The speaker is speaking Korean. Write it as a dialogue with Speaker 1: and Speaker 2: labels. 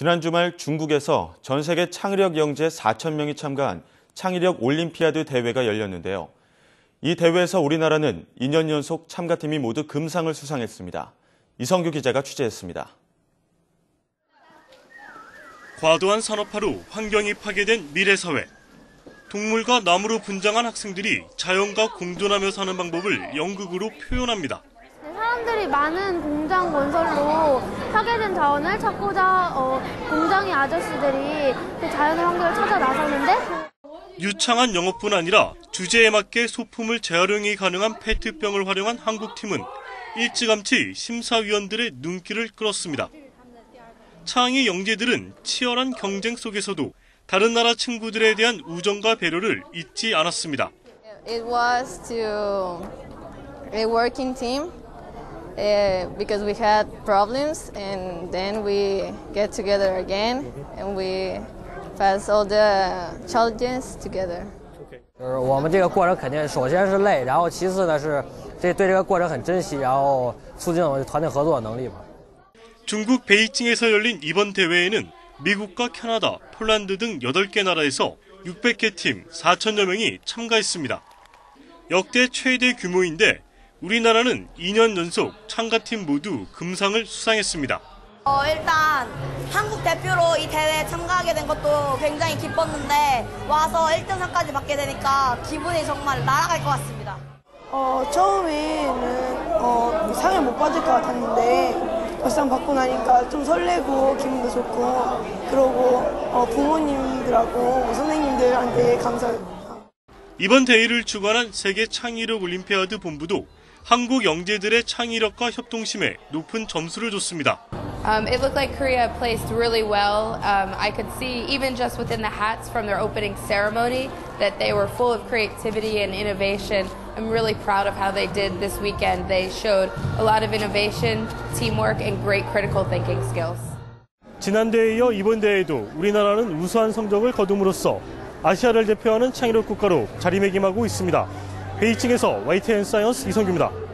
Speaker 1: 지난 주말 중국에서 전 세계 창의력 영재 4천 명이 참가한 창의력 올림피아드 대회가 열렸는데요. 이 대회에서 우리나라는 2년 연속 참가팀이 모두 금상을 수상했습니다. 이성규 기자가 취재했습니다.
Speaker 2: 과도한 산업화로 환경이 파괴된 미래사회. 동물과 나무로 분장한 학생들이 자연과 공존하며 사는 방법을 연극으로 표현합니다.
Speaker 3: 네, 사람들이 많은 공장 건설로 파괴된 자원을 찾고자 어, 공장의 아저씨들이 그 자연의 환경을 찾아 나서는데
Speaker 2: 유창한 영업뿐 아니라 주제에 맞게 소품을 재활용이 가능한 페트병을 활용한 한국팀은 일찌감치 심사위원들의 눈길을 끌었습니다. 창의 영재들은 치열한 경쟁 속에서도 다른 나라 친구들에 대한 우정과 배려를 잊지 않았습니다.
Speaker 4: It was to a working team uh, because we had problems and then we get together again and we face all the challenges together.
Speaker 5: 就是我们这个过程肯定首先是累，然后其次呢是这对这个过程很珍惜，然后促进我们团队合作的能力吧。
Speaker 2: 중국 베이징에서 열린 이번 대회에는 미국과 캐나다, 폴란드 등 8개 나라에서 600개 팀 4천여 명이 참가했습니다. 역대 최대 규모인데 우리나라는 2년 연속 참가팀 모두 금상을 수상했습니다.
Speaker 6: 어, 일단 한국 대표로 이 대회에 참가하게 된 것도 굉장히 기뻤는데 와서 1등상까지 받게 되니까 기분이 정말 날아갈 것 같습니다.
Speaker 7: 어, 처음에는 어, 상을 못 받을 것 같았는데 막상 받고 나니까 좀 설레고 기분도 좋고 그러고 어, 부모님들하고 선생님들한테 감사합니다.
Speaker 2: 이번 대회를 주관한 세계 창의력 올림피아드 본부도 한국 영재들의 창의력과 협동심에 높은 점수를 줬습니다.
Speaker 8: Um, it looked like Korea placed really well. Um, I could see, even just within the hats from their opening ceremony, that they were full of creativity and innovation. I'm really proud of how they did this weekend. They showed a lot of innovation, teamwork, and great critical thinking skills.
Speaker 2: 지난 대회에 이어 이번 대회에도 우리나라는 우수한 성적을 거둠으로써 아시아를 대표하는 창의력 국가로 자리매김하고 있습니다. 베이징에서 YTN 사이언스 이성규입니다.